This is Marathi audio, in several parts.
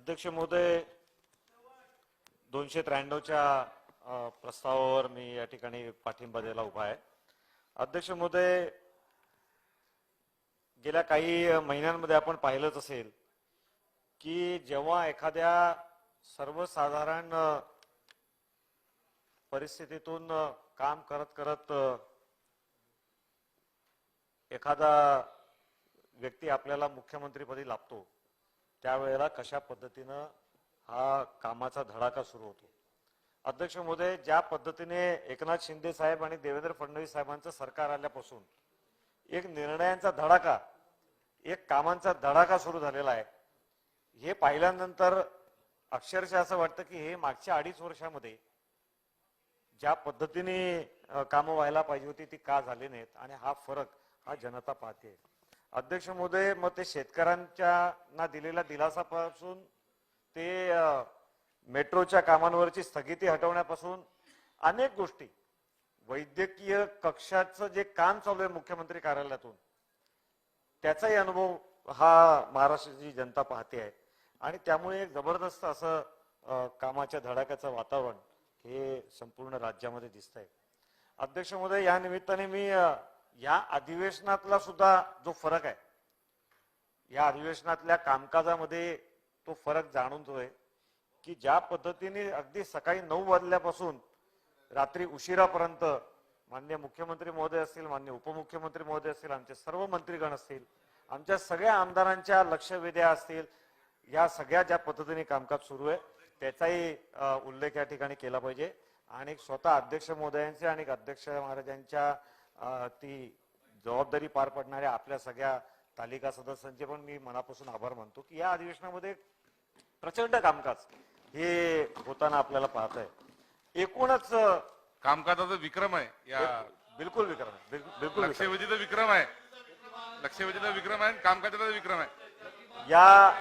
अध्यक्ष महोदय दोनशे त्र्याण्णवच्या प्रस्तावावर मी या ठिकाणी पाठिंबा द्यायला उभा आहे. अध्यक्ष महोदय गेल्या काही महिन्यांमध्ये आपण पाहिलंच असेल की जेव्हा एखाद्या सर्वसाधारण परिस्थितीतून काम करत करत एखादा व्यक्ती आपल्याला मुख्यमंत्रीपदी लाभतो त्यावेळेला कशा पद्धतीनं हा कामाचा धडाका सुरू होतो? अध्यक्ष महोदय ज्या पद्धतीने एकनाथ शिंदे साहेब आणि देवेंद्र फडणवीस साहेबांचं सरकार आल्यापासून एक निर्णयांचा धडाका एक कामांचा धडाका सुरू झालेला आहे हे पाहिल्यानंतर अक्षरशः असं वाटतं की हे मागच्या अडीच वर्षामध्ये ज्या पद्धतीने कामं व्हायला पाहिजे होती ती का झाली नाहीत आणि हा फरक हा जनता पाहते अध्यक्ष महोदय मग ते शेतकऱ्यांच्या ना दिलेल्या दिलासापासून ते मेट्रोच्या कामांवरची स्थगिती हटवण्यापासून अनेक गोष्टी. वैद्यकीय कक्षाचं जे काम चालू आहे मुख्यमंत्री कार्यालयातून त्याचाही अनुभव हा महाराष्ट्राची जनता पाहते आहे. आणि त्यामुळे एक जबरदस्त असं कामाच्या धडाक्याचं वातावरण हे संपूर्ण राज्यामध्ये दिसत आहे अध्यक्ष महोदय या निमित्ताने मी या अधिवेशनातला सुद्धा जो फरक आहे या अधिवेशनातल्या कामकाजामध्ये तो फरक जाणवतोय की ज्या पद्धतीने अगदी सकाळी नऊ वाजल्यापासून रात्री उशिरापर्यंत मान्य मुख्यमंत्री महोदय असतील मान्य उपमुख्यमंत्री महोदय असतील आमचे सर्व मंत्रीगण असतील आमच्या सगळ्या आमदारांच्या लक्षवेध्या असतील या सगळ्या ज्या पद्धतीने कामकाज सुरू आहे त्याचाही उल्लेख या ठिकाणी केला पाहिजे. आणि स्वतः अध्यक्ष महोदयांचे आणि अध्यक्ष महाराजांच्या ती जबाबदारी पार पडणाऱ्या आपल्या सगळ्या तालिका सदस्यांचे पण मी मनापासून आभार मानतो की या अधिवेशनामध्ये प्रचंड कामकाज हे होताना आपल्याला पाहत आहे एकूणच कामकाजाचा विक्रम आहे या बिलकुल विक्रम आहे. बिलकुल. लक्षवेधीचा विक्रम आहे लक्षवेधीचा विक्रम आहे आणि कामकाजाचा विक्रम आहे या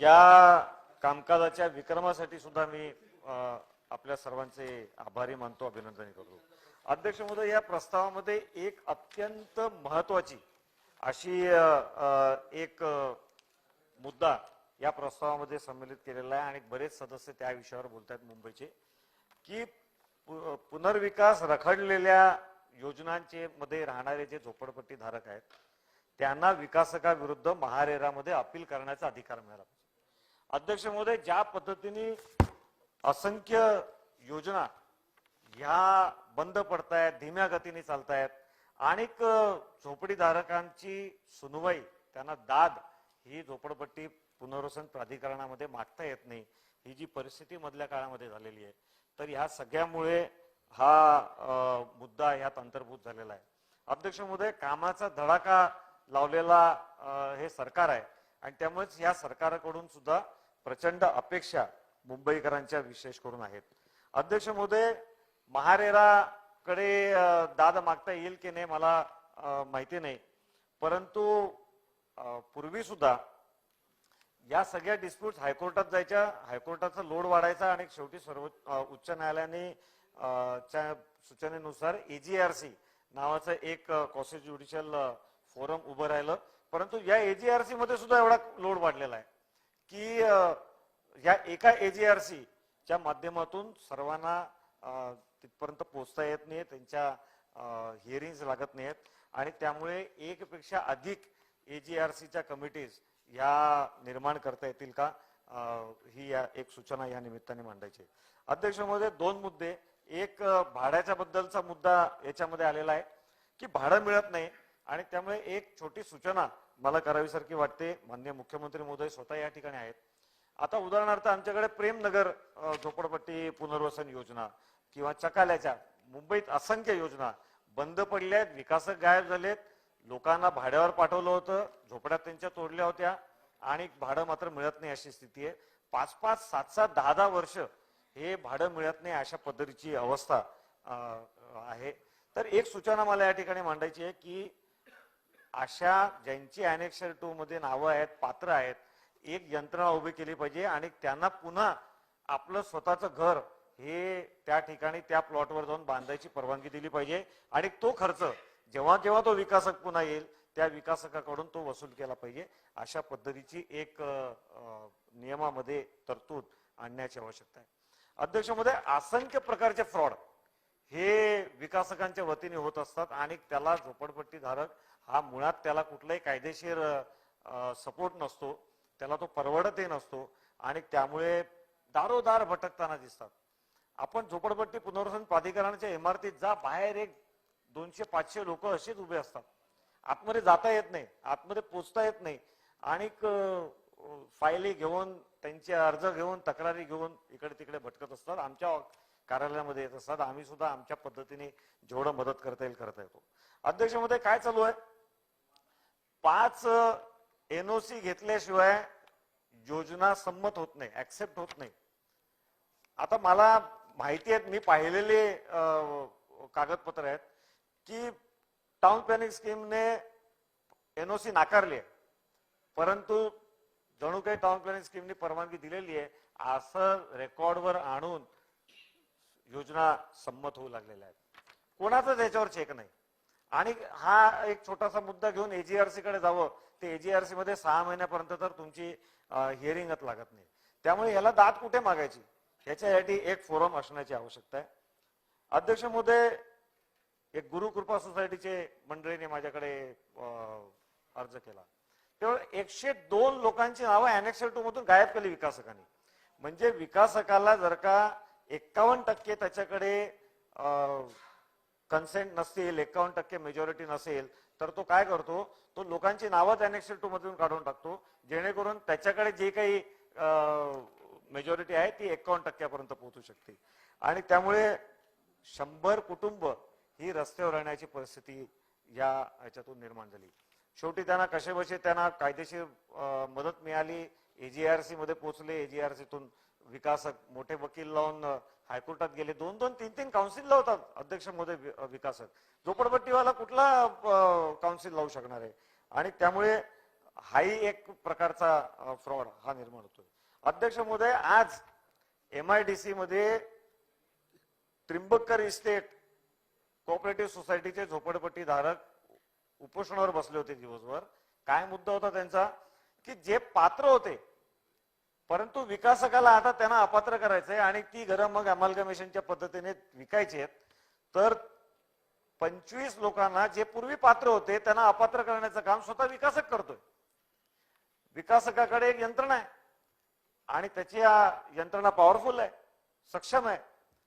या कामकाजाच्या विक्रमासाठी सुद्धा मी आपल्या सर्वांचे आभारी मानतो अभिनंदन करतो अध्यक्ष महोदय या प्रस्तावामध्ये एक अत्यंत महत्वाची अशी एक मुद्दा या प्रस्तावामध्ये सम्मिलित केलेला आहे आणि बरेच सदस्य त्या विषयावर बोलत आहेत मुंबईचे की पु- पुनर्विकास रखडलेल्या योजनांचे मध्ये राहणारे जे झोपडपट्टी धारक आहेत त्यांना विकासकाविरुद्ध महारेरामध्ये अपील करण्याचा अधिकार मिळाला पाहिजे. अध्यक्ष महोदय ज्या पद्धतीने असंख्य योजना ह्या बंद पडतायत धीम्या गतीने चालतायत. आणि झोपडीधारकांची सुनवाई त्यांना दाद ही झोपडपट्टी पुनर्वसन प्राधिकरणामध्ये मागता येत नाही. ही जी परिस्थिती मधल्या काळामध्ये झालेली आहे तर ह्या सगळ्यामुळे हा मुद्दा ह्यात अंतर्भूत झालेला आहे. अध्यक्ष महोदय कामाचा धडाका लावलेला हे सरकार आहे आणि त्यामुळेच या सरकारकडून सुद्धा प्रचंड अपेक्षा मुंबईकरांच्या विशेष करून आहेत. अध्यक्ष महोदय महारेराकडे दाद मागता येईल की नाही मला माहिती नाही. परंतु पूर्वी सुद्धा या सगळ्या डिस्प्यूट हायकोर्टात जायच्या हायकोर्टाचा लोड वाढायचा आणि शेवटी सर्व उच्च न्यायालयाने च्या सूचनेनुसार एजीआरसी नावाचं एक कॉसे ज्युडिशियल फोरम उभं राहिलं. परंतु या एजीआरसी मध्ये सुद्धा एवढा लोड वाढलेला आहे की या एका एजीआरसीच्या माध्यमातून सर्वांना तिथपर्यंत पोहोचता येत नाही त्यांच्या हिअरिंग्स लागत नाहीत. आणि त्यामुळे एकपेक्षा अधिक ए जी आर सीच्या कमिटीज या निर्माण करता येतील का? ही या एक सूचना या निमित्ताने मांडायची अध्यक्ष महोदय दोन मुद्दे. एक भाड्याच्या बद्दलचा मुद्दा याच्यामध्ये आलेला आहे की भाडं मिळत नाही. आणि त्यामुळे एक छोटी सूचना मला करावीसारखी वाटते. मान्य मुख्यमंत्री महोदय स्वतः या ठिकाणी आहेत. आता उदाहरणार्थ आमच्याकडे प्रेमनगर झोपडपट्टी पुनर्वसन योजना किंवा चकाल्याच्या मुंबईत असंख्य योजना बंद पडल्या आहेत विकासक गायब झालेत. लोकांना भाड्यावर पाठवलं होतं झोपड्यात त्यांच्या तोडल्या होत्या आणि भाडं मात्र मिळत नाही अशी स्थिती आहे. पाच पाच सात सात दहा दहा वर्ष हे भाडं मिळत नाही अशा पद्धतीची अवस्था आहे. तर एक सूचना मला या ठिकाणी मांडायची आहे की अशा ज्यांची अनेक्शर टू मध्ये नावं आहेत पात्र आहेत एक यंत्रणा उभी केली पाहिजे आणि त्यांना पुन्हा आपलं स्वतःचं घर हे त्या ठिकाणी त्या प्लॉटवर जाऊन बांधायची परवानगी दिली पाहिजे. आणि तो खर्च जेव्हा जेव्हा तो विकासक पुन्हा येईल त्या विकासकाकडून तो वसूल केला पाहिजे. अशा पद्धतीची एक नियमामध्ये तरतूद आणण्याची आवश्यकता आहे. अध्यक्ष असंख्य प्रकारचे फ्रॉड हे विकासकांच्या वतीने होत असतात आणि त्याला झोपडपट्टी धारक हा मुळात त्याला कुठलाही कायदेशीर सपोर्ट नसतो. त्याला तो परवडतही नसतो आणि त्यामुळे दारोदार भटकताना दिसतात. आपण झोपडपट्टी पुनर्वसन प्राधिकरणाच्या इमारतीत जा बाहेर एक दोनशे पाचशे लोक असेच उभे असतात. आतमध्ये जाता येत नाही आतमध्ये पोचता येत नाही. आणि फायली घेऊन त्यांचे अर्ज घेऊन तक्रारी घेऊन इकडे तिकडे भटकत असतात. आमच्या कार्यालयामध्ये येत असतात. आम्ही सुद्धा आमच्या पद्धतीने जेवढं मदत करता येईल करता येतो. अध्यक्षमध्ये काय चालू आहे? पाच एनओसी घेतल्याशिवाय योजना संमत होत नाही ऍक्सेप्ट होत नाही. आता मला माहिती आहेत मी पाहिलेले कागदपत्र आहेत की टाउन प्लॅनिंग स्कीमने एनओसी नाकारली आहे. परंतु जणू काही टाउन प्लॅनिंग स्कीमने परवानगी दिलेली आहे असं रेकॉर्डवर आणून योजना संमत होऊ लागलेल्या आहेत. कोणाचाच याच्यावर चेक नाही. आणि हा एक छोटासा मुद्दा घेऊन एजीआरसी कडे जावं ते एजीआरसी मध्ये सहा महिन्यापर्यंत तर तुमची हिअरिंगच लागत नाही. त्यामुळे याला दात कुठे मागायची? ह्याच्यासाठी एक फोरम असण्याची आवश्यकता आहे. अध्यक्ष महोदय एक गुरु कृपा सोसायटीचे मंडळीने माझ्याकडे अर्ज केला. तेव्हा एकशे दोन लोकांची नावं अनेक्सर टू मधून गायब केली विकासकांनी. म्हणजे विकासकाला जर का एक्कावन्न टक्के त्याच्याकडे कन्सेंट नसतील एक्कावन्न टक्के मेजॉरिटी नसेल तर तो काय करतो? तो लोकांची नावं अनेक्सर टू मधून काढून टाकतो. जेणेकरून त्याच्याकडे जे काही मेजॉरिटी आहे ती एकावन्न टक्क्यापर्यंत पोहोचू शकते. आणि त्यामुळे शंभर कुटुंब ही रस्त्यावर राहण्याची परिस्थिती या ह्याच्यातून निर्माण झाली. शेवटी त्यांना कसे बसे त्यांना कायदेशीर मदत मिळाली. एजीआरसी मध्ये पोहोचले. एजीआरसीतून विकासक मोठे वकील लावून हायकोर्टात गेले. दोन दोन तीन तीन काउन्सिल लावतात अध्यक्षमध्ये विकासक. झोपडपट्टीवाला कुठला काउन्सिल लावू शकणार आहे? आणि त्यामुळे हाही एक प्रकारचा फ्रॉड हा निर्माण होतोय. अध्यक्ष महोदय आज एम आय डी सी मध्ये त्रिंबककर इस्टेट कोऑपरेटिव्ह सोसायटीचे झोपडपट्टी धारक उपोषणावर बसले होते दिवसभर. काय मुद्दा होता त्यांचा? की जे पात्र होते परंतु विकासकाला आता त्यांना अपात्र करायचंय आणि ती घरं मग अमालगमेशनच्या पद्धतीने विकायची आहेत. तर पंचवीस लोकांना जे पूर्वी पात्र होते त्यांना अपात्र करण्याचं काम स्वतः विकासक करतोय. विकासकाकडे एक यंत्रणा आहे. आणि त्याची या यंत्रणा पॉवरफुल आहे सक्षम आहे.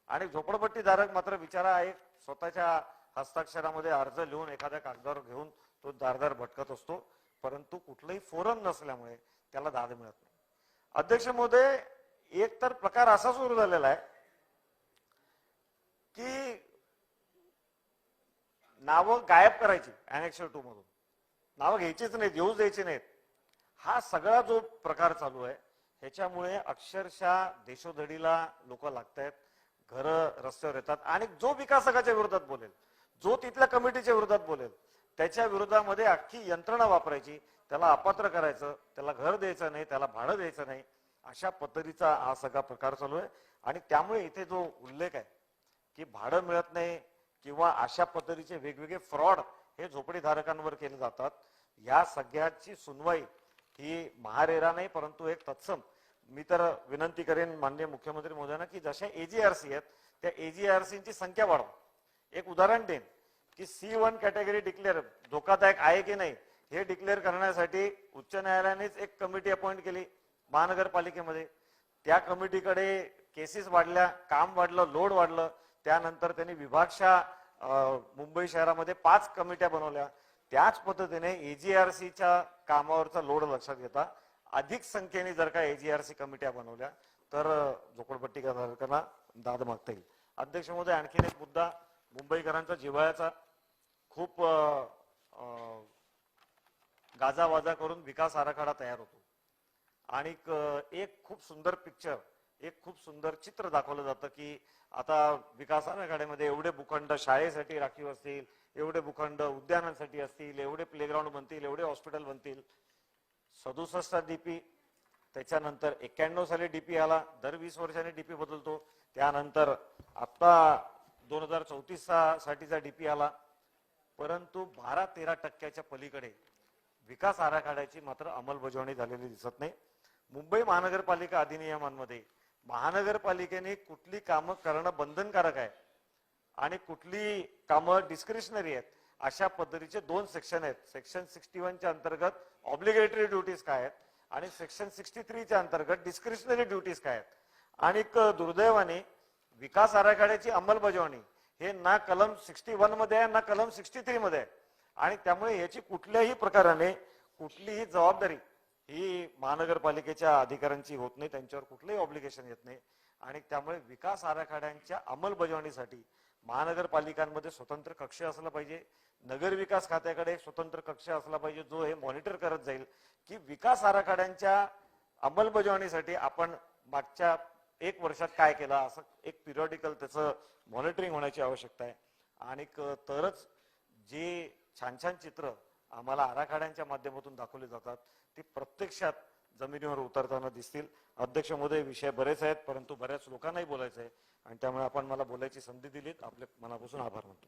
आणि झोपडपट्टीधारक मात्र विचारा एक स्वतःच्या हस्ताक्षरामध्ये अर्ज लिहून एखाद्या कागदावर घेऊन तो दारदार भटकत असतो. परंतु कुठलंही फोरम नसल्यामुळे त्याला दाद मिळत नाही. अध्यक्ष महोदय एक तर प्रकार असा सुरू झालेला आहे की नावं गायब करायची अनेक्शन टू मधून. नावं घ्यायचीच नाहीत येऊच द्यायची नाहीत. हा सगळा जो प्रकार चालू आहे ह्याच्यामुळे अक्षरशः देशोधडीला लोक लागतायत घरं रस्त्यावर येतात आणि जो विकासकाच्या विरोधात बोलेल जो तिथल्या कमिटीच्या विरोधात बोलेल त्याच्या विरोधामध्ये अख्खी यंत्रणा वापरायची त्याला अपात्र करायचं त्याला घर द्यायचं नाही त्याला भाडं द्यायचं नाही अशा पद्धतीचा हा सगळा प्रकार चालू आहे. आणि त्यामुळे इथे जो उल्लेख आहे की भाडं मिळत नाही किंवा अशा पद्धतीचे वेगवेगळे फ्रॉड हे झोपडीधारकांवर केले जातात या सगळ्याची सुनवाई ही महारेरा नाही परंतु एक तत्सम. मी तर विनंती करेन माननीय मुख्यमंत्री महोदयांना की जशा एजीआरसी आहेत त्या एजीआरसीची संख्या वाढवा. एक उदाहरण देईन की सी वन कॅटेगरी डिक्लेअर धोकादायक आहे की नाही हे डिक्लेअर करण्यासाठी उच्च न्यायालयानेच एक कमिटी अपॉइंट केली महानगरपालिकेमध्ये. त्या कमिटीकडे केसेस वाढल्या काम वाढलं लोड वाढलं त्यानंतर त्यांनी विभागशा मुंबई शहरामध्ये पाच कमिट्या बनवल्या. त्याच पद्धतीने एजीआरसीच्या कामावरचा लोड लक्षात घेता. अधिक संख्येने जर का एजीआरसी कमिट्या बनवल्या तर अं, झोपडपट्टीधारकांना दाद मागता येईल. अध्यक्ष महोदय आणखीन एक मुद्दा. मुंबईकरांचा जिव्हाळ्याचा खूप गाजावाजा करून विकास आराखडा तयार होतो. आणि एक खूप सुंदर पिक्चर एक खूप सुंदर चित्र दाखवलं जातं की आता विकास आराखड्यामध्ये एवढे भूखंड शाळेसाठी राखीव असतील एवढे भूखंड उद्यानांसाठी असतील एवढे प्लेग्राऊंड बनतील एवढे हॉस्पिटल बनतील. सदुसष्ट डीपी त्याच्यानंतर एक्क्याण्णव साली डीपी आला दर वीस वर्षांनी डीपी बदलतो. त्यानंतर आता दोन हजार चौतीस साठीचा डीपी आला. परंतु बारा तेरा टक्क्याच्या पलीकडे विकास आराखड्याची मात्र अंमलबजावणी झालेली दिसत नाही. मुंबई महानगरपालिका अधिनियमांमध्ये महानगरपालिकेने कुठली कामं करणं बंधनकारक आहे आणि कुठली कामं डिस्क्रिशनरी आहेत अशा पद्धतीचे दोन सेक्शन आहेत. सेक्शन सिक्स्टी वनच्या अंतर्गत ऑब्लिगेटरी ड्युटीज काय आहेत आणि सेक्शन सिक्स्टी थ्रीच्या अंतर्गत डिस्क्रिशनरी ड्युटीज काय आहेत. आणि क- दुर्दैवाने विकास आराखड्याची अंमलबजावणी हे ना कलम सिक्स्टी वनमध्ये आहे ना कलम सिक्स्टी थ्री मध्ये आहे. आणि त्यामुळे याची कुठल्याही प्रकाराने कुठलीही जबाबदारी ही महानगरपालिकेच्या अधिकाऱ्यांची होत नाही त्यांच्यावर कुठलंही ऑब्लिगेशन येत नाही. आणि त्यामुळे विकास आराखड्यांच्या अंमलबजावणीसाठी महानगरपालिकांमध्ये स्वतंत्र कक्ष असला पाहिजे. नगर विकास खात्याकडे एक स्वतंत्र कक्ष असला पाहिजे जो हे मॉनिटर करत जाईल की विकास आराखड्यांच्या अंमलबजावणीसाठी आपण मागच्या एक वर्षात काय केलं असं एक पिरियॉडिकल त्याचं मॉनिटरिंग होण्याची आवश्यकता आहे. आणि तरच जे छान छान चित्र आम्हाला आराखड्यांच्या माध्यमातून दाखवले जातात. ते प्रत्यक्षात जमिनीवर उतरताना दिसतील. अध्यक्ष महोदय विषय बरेच आहेत परंतु बऱ्याच लोकांनाही बोलायचं आहे आणि त्यामुळे आपण मला बोलायची संधी दिलीत. आपले मनापासून आभार मानतो.